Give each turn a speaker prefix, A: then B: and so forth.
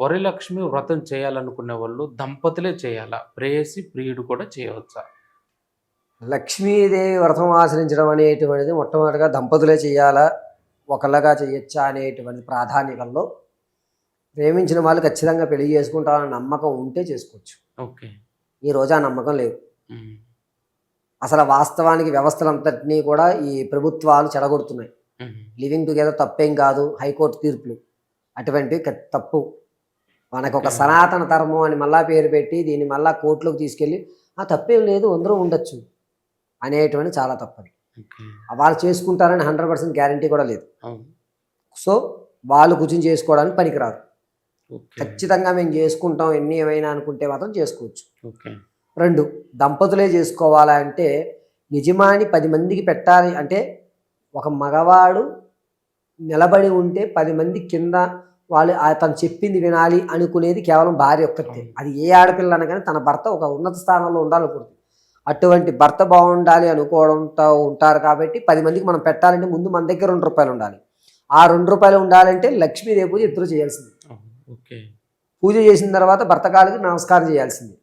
A: వరలక్ష్మి వ్రతం చేయాలనుకునే వాళ్ళు దంపతులే చేయాలా? ప్రేయసి ప్రియుడు కూడా చేయవచ్చా?
B: లక్ష్మీదేవి వ్రతం ఆచరించడం అనేటువంటిది మొట్టమొదటిగా దంపతులే చేయాలా? ఒకళ్ళగా చేయొచ్చా అనేటువంటి ప్రాధాన్యతల్లో ప్రేమించిన వాళ్ళు ఖచ్చితంగా పెళ్ళి చేసుకుంటారన్న నమ్మకం ఉంటే చేసుకోవచ్చు.
A: ఓకే.
B: ఈ రోజు ఆ నమ్మకం లేదు. అసలు వాస్తవానికి వ్యవస్థలంతటినీ కూడా ఈ ప్రభుత్వాలు చెడగొడుతున్నాయి. లివింగ్ టుగెదర్ తప్పేం కాదు. హైకోర్టు తీర్పులు అటువంటివి తప్పు. మనకు ఒక. సనాతన ధర్మం అని మళ్ళా పేరు పెట్టి దీన్ని మళ్ళా కోర్టులోకి తీసుకెళ్ళి ఆ తప్పేం లేదు అందరూ ఉండొచ్చు అనేటువంటి చాలా తప్పది. వాళ్ళు చేసుకుంటారని హండ్రెడ్ పర్సెంట్ గ్యారంటీ కూడా లేదు. సో వాళ్ళు కూర్చొని చేసుకోవడానికి పనికిరాదు ఖచ్చితంగా మేము చేసుకుంటాం ఎన్ని ఏమైనా అనుకుంటే మాత్రం చేసుకోవచ్చు. రెండు దంపతులే చేసుకోవాలంటే యజమాని పది మందికి పెట్టాలి అంటే ఒక మగవాడు నిలబడి ఉంటే పది మంది కింద వాళ్ళు తను చెప్పింది వినాలి అనుకునేది కేవలం భార్య ఒక్కతే అది ఏ ఆడపిల్ల అనగానే తన భర్త ఒక ఉన్నత స్థానంలో ఉండాలనుకుంటుంది. అటువంటి భర్త బాగుండాలి అనుకోవడంతో ఉంటారు కాబట్టి పది మందికి మనం పెట్టాలంటే ముందు మన దగ్గర రెండు రూపాయలు ఉండాలి. ఆ రెండు రూపాయలు ఉండాలంటే లక్ష్మీదేవి పూజ ఇద్దరు చేయాల్సింది. పూజ చేసిన తర్వాత భర్త కాళ్ళకి నమస్కారం చేయాల్సింది.